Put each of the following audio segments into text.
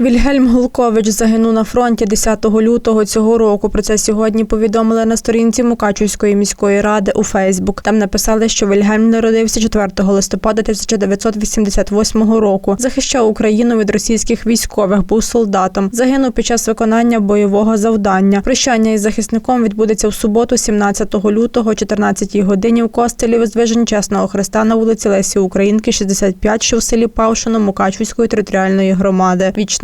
Вільгельм Гулкович загинув на фронті 10 лютого цього року. Про це сьогодні повідомили на сторінці Мукачівської міської ради у Фейсбук. Там написали, що Вільгельм народився 4 листопада 1988 року. Захищав Україну від російських військових, був солдатом. Загинув під час виконання бойового завдання. Прощання із захисником відбудеться в суботу, 17 лютого, о 14 годині в костелі Воздвижень Чесного Христа на вулиці Лесі Українки, 65, що в селі Павшино Мукачівської територіальної громади. Вічна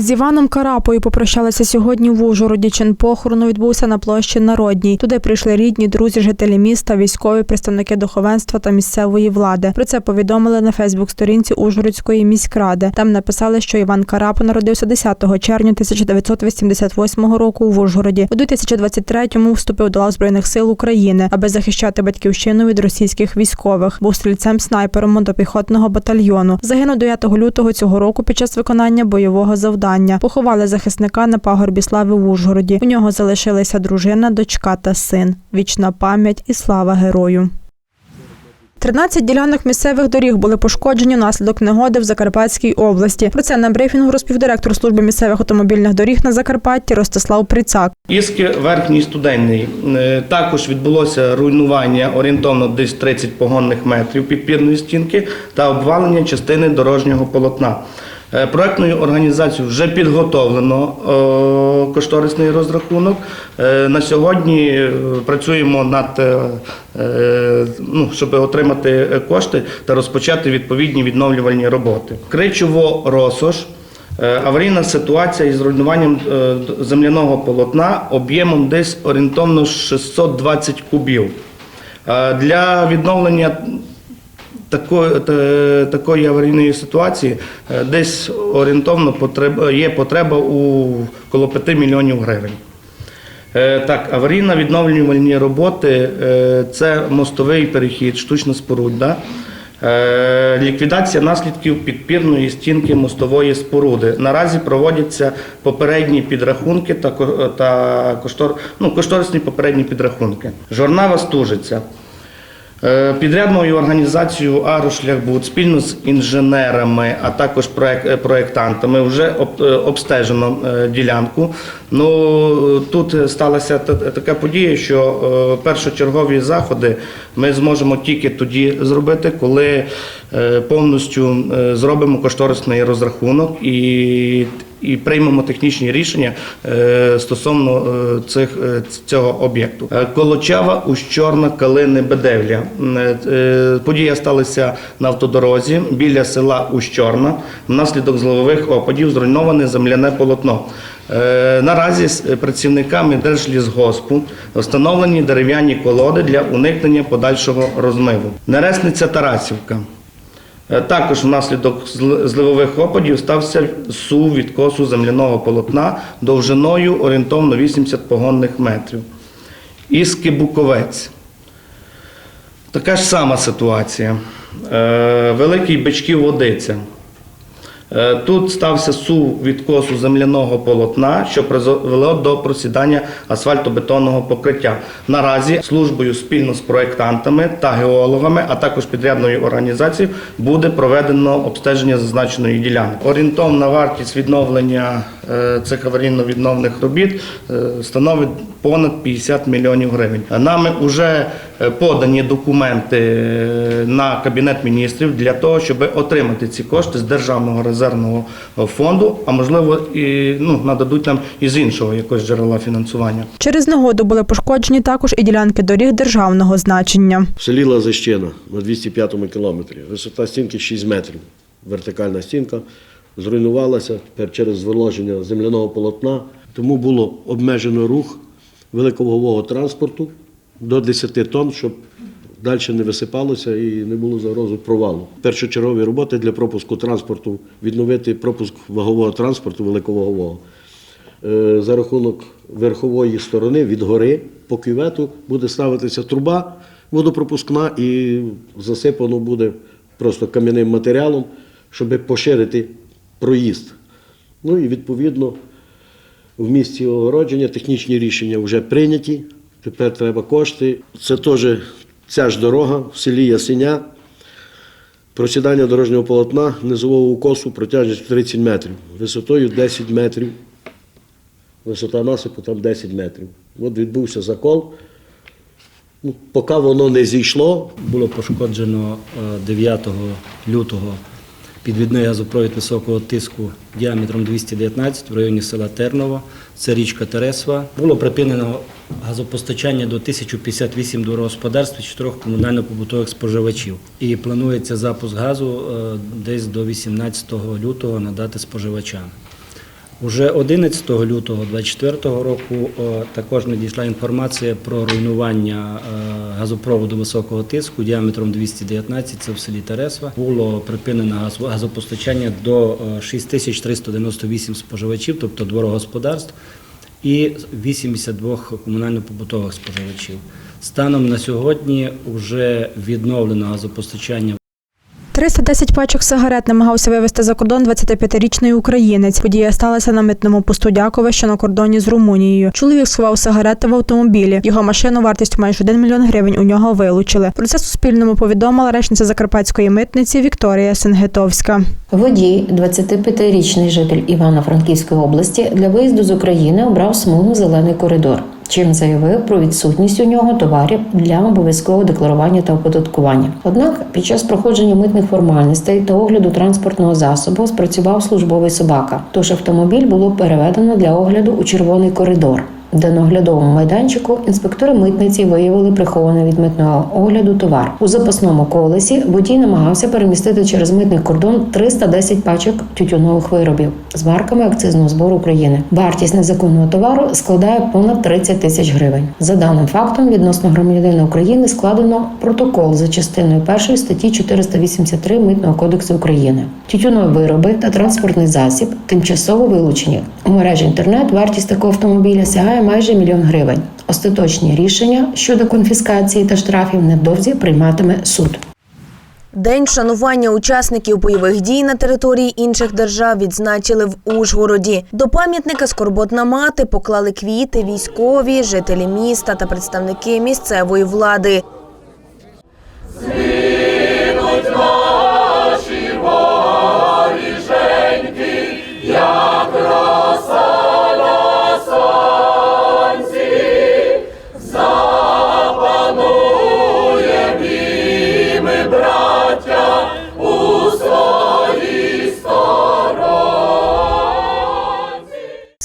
З Іваном Карапою попрощалися сьогодні в Ужгороді. Чин похорону відбувся на площі Народній. Туди прийшли рідні, друзі, жителі міста, військові, представники духовенства та місцевої влади. Про це повідомили на Фейсбук-сторінці Ужгородської міськради. Там написали, що Іван Карапо народився 10 червня 1988 року в Ужгороді. У 2023-му вступив до лав збройних сил України, аби захищати батьківщину від російських військових. Був стрільцем снайпером мотопіхотного батальйону. Загинув 9 лютого цього року під час виконання бойового завдання. Поховали захисника на пагорбі слави в Ужгороді. У нього залишилися дружина, дочка та син. Вічна пам'ять і слава герою. 13 ділянок місцевих доріг були пошкоджені внаслідок негоди в Закарпатській області. Про це на брифінгу розповів директор служби місцевих автомобільних доріг на Закарпатті Ростислав Прицак. Іски верхній студенний. Е, Також відбулося руйнування орієнтовно десь 30 погонних метрів підпірної стінки та обвалення частини дорожнього полотна. Е, Проектною організацією вже підготовлено е, кошторисний розрахунок. Е, На сьогодні працюємо над ну, щоб отримати кошти та розпочати відповідні відновлювальні роботи. Кричово росош. Аварійна ситуація із руйнуванням е, земляного полотна об'ємом десь орієнтовно 620 кубів. Для відновлення такої, такої аварійної ситуації е, десь орієнтовно є потреба у коло 5 мільйонів гривень. Е, Так, аварійно відновлювальні роботи е, це мостовий перехід, штучна споруда, ліквідація наслідків підпірної стінки мостової споруди. Наразі проводяться попередні підрахунки та коштор, ну, кошторисні попередні підрахунки. Жорнава стужиться. Е, Підрядною організацією «Аерошляхбуд» спільно з інженерами, а також е, проектантами вже е, обстежено ділянку. Ну, тут сталася та- така подія, що першочергові заходи ми зможемо тільки тоді зробити, коли повністю зробимо кошторисний розрахунок і і приймемо технічні рішення е, стосовно е, цих, е, цього об'єкту. Колочава, Ущорна, Калини, Бедевля. Подія сталася на автодорозі біля села Ущорна. Внаслідок злових опадів зруйноване земляне полотно. Наразі з працівниками Держлісгоспу встановлені дерев'яні колоди для уникнення подальшого розмиву. Нересниця Тарасівка. Е, Також внаслідок зливових опадів стався сув відкосу земляного полотна довжиною орієнтовно 80 погонних метрів. Іски Буковець. Така ж сама ситуація. Е, Великий Бичків Водиця. Е, Тут стався сув відкосу земляного полотна, що призвело до просідання асфальтобетонного покриття. Наразі службою спільно з проєктантами та геологами, а також підрядною організацією, буде проведено обстеження зазначеної ділянки. Орієнтовна вартість відновлення цих аварійно-відновних робіт е, становить понад 50 мільйонів гривень. Нами вже е, подані документи е, на кабінет міністрів для того, щоб отримати ці кошти з державного резервного фонду, а можливо і ну нададуть нам із іншого якогось джерела фінансування. Через негоду були пошкоджені також і ділянки доріг державного значення. В селі Лазищина на 205-му кілометрі. Висота стінки 6 метрів. Вертикальна стінка зруйнувалася тепер через зволоження земляного полотна. Тому було обмежено рух великовагового транспорту до 10 тонн, щоб далі не висипалося і не було загрози провалу. Першочергові роботи для пропуску транспорту, відновити пропуск вагового транспорту великовагового. Е, За рахунок верхової сторони від гори по кювету буде ставитися труба водопропускна і засипано буде просто кам'яним матеріалом, щоб поширити проїзд. Ну і відповідно в місті огородження технічні рішення вже прийняті. Тепер треба кошти. Це теж ця ж дорога в селі Ясеня. Просідання дорожнього полотна низового укосу протяжністю 30 метрів, висотою 10 метрів. Висота насипу там 10 метрів. От відбувся закол. Ну, поки воно не зійшло, Було пошкоджено е, 9 лютого підвідний газопровід високого тиску діаметром 219 в районі села Терново. Це річка Тересва. Було припинено газопостачання до 1058 дорогосподарств і 4 комунально-побутових споживачів. І планується запуск газу е, десь до 18 лютого надати споживачам. Уже 11 лютого 2024 року е, також надійшла інформація про руйнування е, газопроводу високого тиску діаметром 219, це в селі Тересва. Було припинено газ- газопостачання до е, 6398 споживачів, тобто дворогосподарств, і 82 комунально-побутових споживачів. Станом на сьогодні вже відновлено газопостачання 310 пачок сигарет намагався вивезти за кордон 25-річний українець. Подія сталася на митному посту Дякове, що на кордоні з Румунією. Чоловік сховав сигарети в автомобілі. Його машину вартістю майже 1 мільйон гривень у нього вилучили. Про це Суспільному повідомила речниця Закарпатської митниці Вікторія Сенгетовська. Водій, 25-річний житель Івано-Франківської області, для виїзду з України обрав смугу зелений коридор. Чим заявив про відсутність у нього товарів для обов'язкового декларування та оподаткування. Однак під час проходження митних формальностей та огляду транспортного засобу спрацював службовий собака. Тож автомобіль було переведено для огляду у червоний коридор. Де на оглядовому майданчику інспектори митниці виявили прихований від митного огляду товар. У запасному колесі водій намагався перемістити через митний кордон 310 пачок тютюнових виробів з марками акцизного збору України. Вартість незаконного товару складає понад 30 тисяч гривень. За даним фактом, відносно громадянина України складено протокол за частиною першої статті 483 Митного кодексу України. Тютюнові вироби та транспортний засіб тимчасово вилучені. У мережі інтернет вартість такого автомобіля сягає майже мільйон гривень. Остаточні рішення щодо конфіскації та штрафів невдовзі прийматиме суд. День шанування учасників бойових дій на території інших держав відзначили в Ужгороді. До пам'ятника Скорботна мати поклали квіти військові, жителі міста та представники місцевої влади.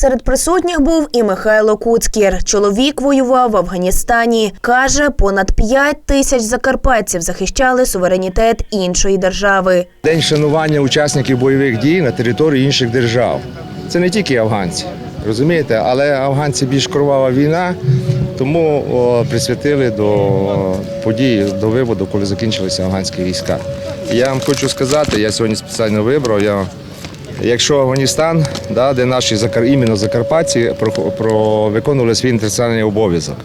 Серед присутніх був і Михайло Куцкір. Чоловік воював в Афганістані. Каже, понад 5 тисяч закарпатців захищали суверенітет іншої держави. День вшанування учасників бойових дій на території інших держав. Це не тільки афганці, розумієте, але афганці більш кровава війна, тому о, присвятили до події до виводу, коли закінчилися афганські війська. Я вам хочу сказати, я сьогодні спеціально вибрав. Я, якщо Афганістан, да, де наші іменно закарпатці про, про, виконували свій інтернаціональний обов'язок.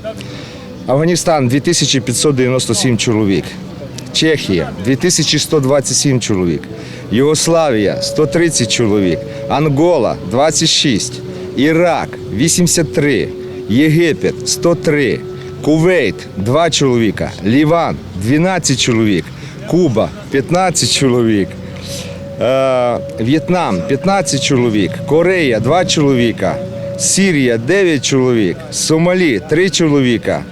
Афганістан 2597 чоловік. Чехія 2127 чоловік, Югославія 130 чоловік, Ангола 26, Ірак 83, Єгипет 103, Кувейт 2 чоловіка, Ліван 12 чоловік, Куба 15 чоловік. Е, В'єтнам 15 чоловік, Корея 2 чоловіка, Сірія 9 чоловік, Сомалі 3 чоловіка,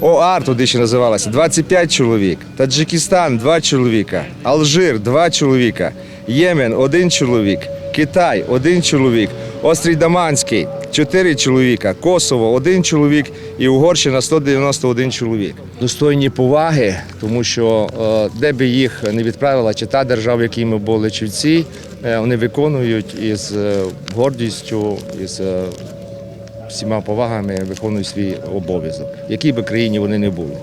ОАР туди ще називалася 25 чоловік, Таджикистан 2 чоловіка, Алжир 2 чоловіка, Ємен 1 чоловік, Китай 1 чоловік, Острій Даманський 4 чоловіка, Косово 1 чоловік і Угорщина 191 чоловік. Достойні поваги, тому що е, де би їх не відправила, чи та держава, в якій ми були, чи в цій, е, вони виконують із е, гордістю, із всіма повагами виконують свій обов'язок, в якій би країні вони не були.